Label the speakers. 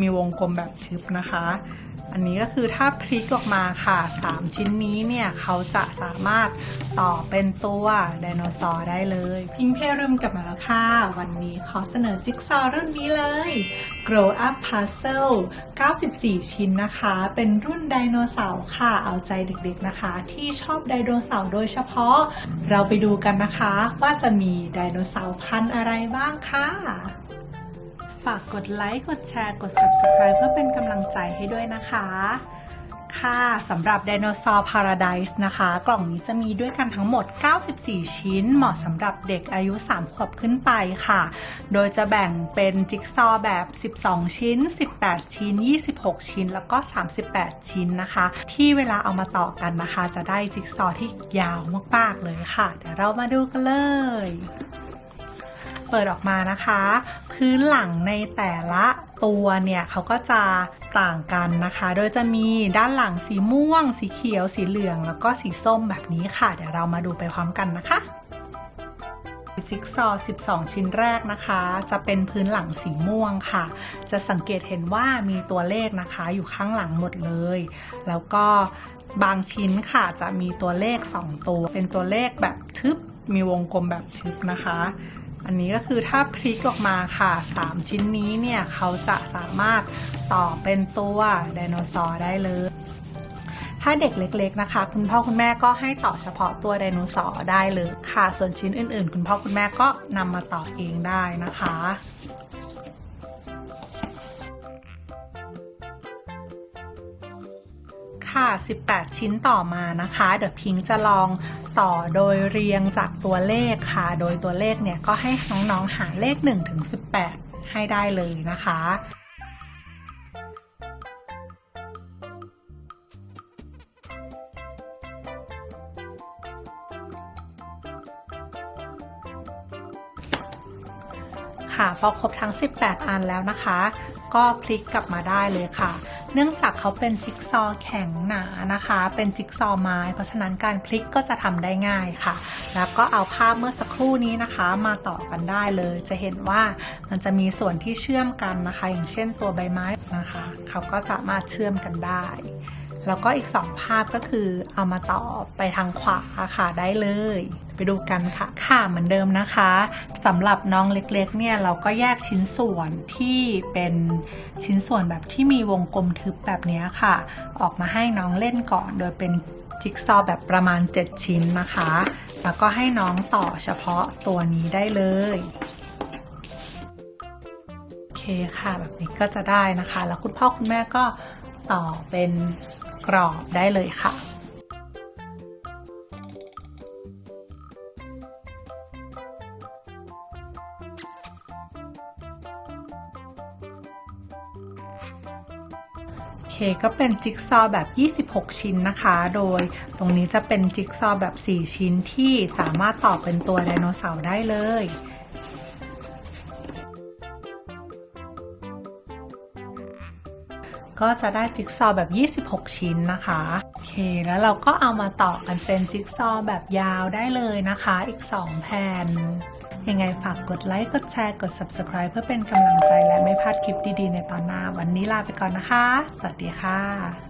Speaker 1: มีวงกลมแบบทึบนะคะ อันนี้ก็คือถ้าพลิกออกมาค่ะ 3 ชิ้นนี้เนี่ยเขาจะสามารถต่อเป็นตัวไดโนเสาร์ได้เลย พิงเพรึมกลับมาแล้วค่ะ วันนี้ขอเสนอจิ๊กซอว์รุ่นนี้เลย Grow Up Puzzle 94 ชิ้นนะคะ เป็นรุ่นไดโนเสาร์ค่ะ เอาใจเด็กๆนะคะ ที่ชอบไดโนเสาร์โดยเฉพาะ เราไปดูกันนะคะว่าจะมีไดโนเสาร์พันธุ์อะไรบ้างค่ะ ฝากกดไลค์ กดแชร์ กด Subscribe เพื่อเป็นกำลังใจให้ด้วยนะคะ ค่ะสำหรับ Dinosaur Paradise นะคะ กล่องนี้จะมีด้วยกันทั้งหมด 94 ชิ้น เหมาะสำหรับเด็กอายุ 3 ขวบขึ้นไปค่ะ โดยจะแบ่งเป็นจิ๊กซอว์แบบ 12 ชิ้น 18 ชิ้น 26 ชิ้น แล้วก็ 38 ชิ้นนะคะ ที่เวลาเอามาต่อกันนะคะ จะได้จิ๊กซอว์ที่ยาวมากๆเลยค่ะ เดี๋ยวเรามาดูกันเลย เปิดออกมานะคะ พื้นหลังในแต่ละตัวเนี่ยเขาก็จะต่างกันนะคะ โดยจะมีด้านหลังสีม่วง สีเขียว สีเหลือง แล้วก็สีส้มแบบนี้ค่ะ เดี๋ยวเรามาดูไปพร้อมกันนะคะจิ๊กซอว์12 ชิ้นแรกนะคะ จะเป็นพื้นหลังสีม่วงค่ะ จะสังเกตเห็นว่ามีตัวเลขนะคะ อยู่ข้างหลังหมดเลย แล้วก็บางชิ้นค่ะจะมีตัวเลข 2 ตัว เป็นตัวเลขแบบทึบ มีวงกลมแบบทึบนะคะ อันนี้ก็คือถ้าพลิกออกมาค่ะ 3 ชิ้นนี้เนี่ยเขาจะสามารถต่อเป็นตัวไดโนเสาร์ได้เลย ถ้าเด็กเล็ก ๆนะคะ คุณพ่อคุณแม่ก็ให้ต่อเฉพาะตัวไดโนเสาร์ได้เลยค่ะ ส่วนชิ้นอื่นๆ คุณพ่อคุณแม่ก็นำมาต่อเองได้นะคะ ค่ะ 18 ชิ้นต่อมานะคะ เดี๋ยวพิงค์จะลองต่อโดยเรียงจากตัวเลขค่ะ โดยตัวเลขเนี่ยก็ให้น้องๆหาเลข 1 ถึง 18 ให้ได้เลยนะคะ ค่ะ พอครบทั้ง 18 อันแล้วนะคะ ก็พลิกกลับมาได้เลยค่ะ เนื่องจากเขาเป็นจิ๊กซอว์แข็งหนานะคะ เป็นจิ๊กซอว์ไม้ เพราะฉะนั้นการพลิกก็จะทำได้ง่ายค่ะ แล้วก็เอาภาพเมื่อสักครู่นี้นะคะ มาต่อกันได้เลย จะเห็นว่ามันจะมีส่วนที่เชื่อมกันนะคะ อย่างเช่นตัวใบไม้นะคะ เขาก็สามารถเชื่อมกันได้ แล้วก็อีก 2 ภาพก็คือเอามาต่อไปทางขวาค่ะได้เลย ไปดูกันค่ะ ค่ะเหมือนเดิมนะคะสำหรับน้องเล็กๆเนี่ยเราก็แยกชิ้นส่วนที่เป็นชิ้นส่วนแบบที่มีวงกลมทึบแบบนี้ค่ะ ออกมาให้น้องเล่นก่อน โดยเป็นจิ๊กซอว์แบบประมาณ 7 ชิ้นนะคะ แล้วก็ให้น้องต่อเฉพาะตัวนี้ได้เลยโอเคค่ะแบบนี้ก็จะได้นะคะ แล้วคุณพ่อคุณแม่ก็ต่อเป็น รอบได้เลยค่ะเคก็เป็นจิ๊กซอว์แบบ 26 ชิ้นนะคะ โดยตรงนี้จะเป็นจิ๊กซอว์แบบ 4 ชิ้นที่สามารถต่อเป็นตัวไดโนเสาร์ได้เลย ก็จะได้จิ๊กซอว์แบบ 26 ชิ้นนะคะ โอเค แล้วเราก็เอามาต่อกันเป็นจิ๊กซอว์แบบยาวได้เลยนะคะ อีก 2 แผ่น ยังไงฝากกดไลค์ กดแชร์ กด Subscribe เพื่อเป็นกำลังใจและไม่พลาดคลิปดีๆ ในตอนหน้า วันนี้ลาไปก่อนนะคะ สวัสดีค่ะ